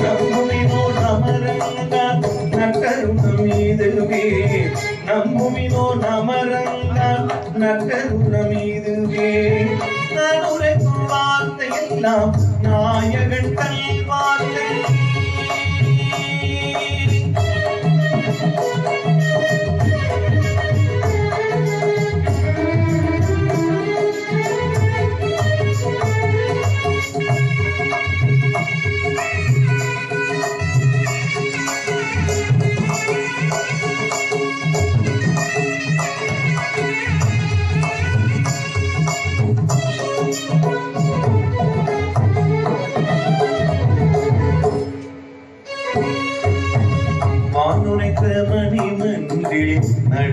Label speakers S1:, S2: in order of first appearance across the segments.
S1: நம்முமினோ நமரங்க. நக்கருணமீதுவே. நம்முமினோ நமரங்க. நக்கருணமீதுவே. நான் உரைக்கும் வார்த்தை எல்லாம் நாயகன் கல்வார்கள்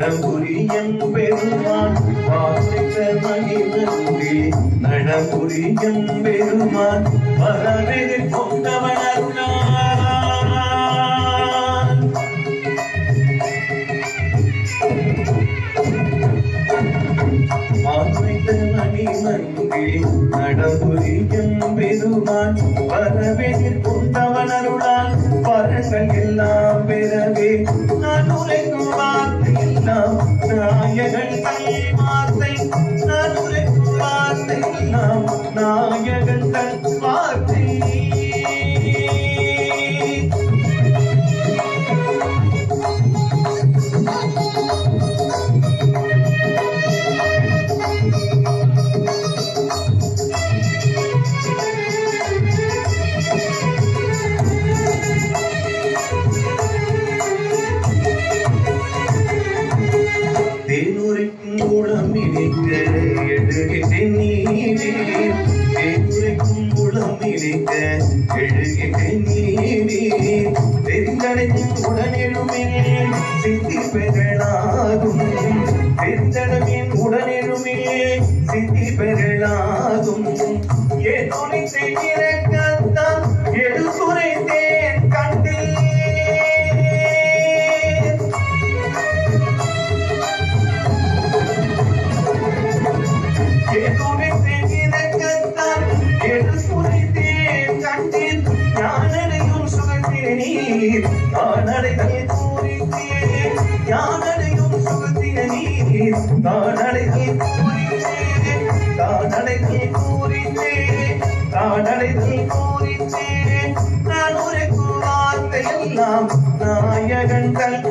S1: நடபுரியம் பெருமான் வானுரைத்த மணிமன்றில் நடபுரியம் பெருமான் வரவெது கொண்டவனான் வானுரைத்த மணிமன்றில் நடபுரியம் பெருமான் வரவெதிர் கொண்டவன் பரங்கள் எல்லாம் பெறவே உரைக்கும் குளம் இணைக்க எழுகிட்டேன் நீரே தேனுரைக்கும் குளம் இணைக்க எழுகிட்டேன் நீரே தெரிந்தடையும் உடனெழுமே சித்தி பெறலாகும். தெரிந்தடமின் உடனெழுமே சித்தி பெறலாம் நானடைதல் கூறித்தேன் தானடைதல் கூறித்தேன் தானடைதல் கூறித்தேன் நான் உரைக்கும் வார்த்தை நாயகன் கல்வி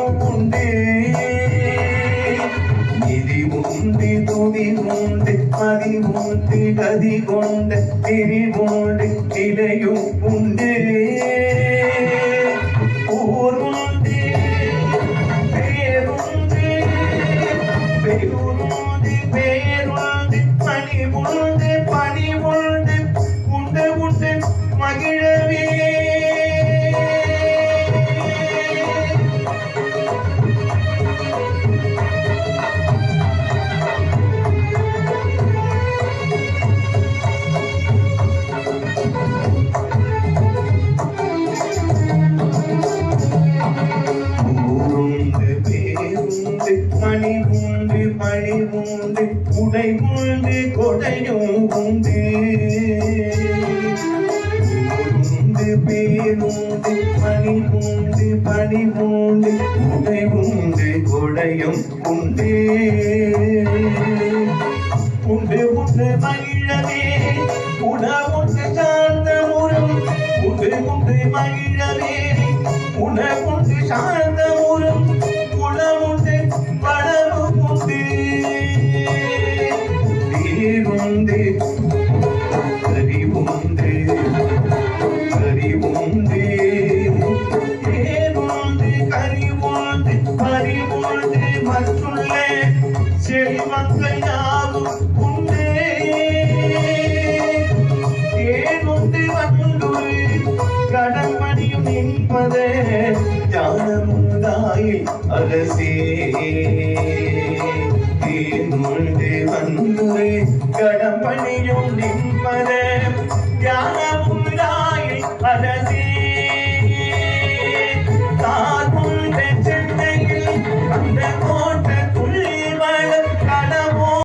S1: மதி உண்டு கொண்ட திரிவோடு உண்டு உண்டு. மணி உண்டு மணி உண்டு உடை உண்டு கொடையும் உண்டு ஊருண்டு பேருண்டு மணி உண்டு பணி உண்டு உடை உண்டு கொடையும் உண்டு உண்டு உண்டு மகிழவே உணவுண்டு சார்ந்த முறம் உண்டு உண்டு மகிழவே உணவுண்டு சார்ந்த முறம் உண்டு. அறிவு உண்டு. அறிவு உண்டு. ஏவாண்டு கறிவாண்டு பறிவாண்டு மற்றுள்ள செல்வங்கள் யாவும் உண்டு. ஏனுண்டு வந்து கடற்படியும் நிற்பதே அரசே சங்கடம் வந்துரு கடம்பணியும்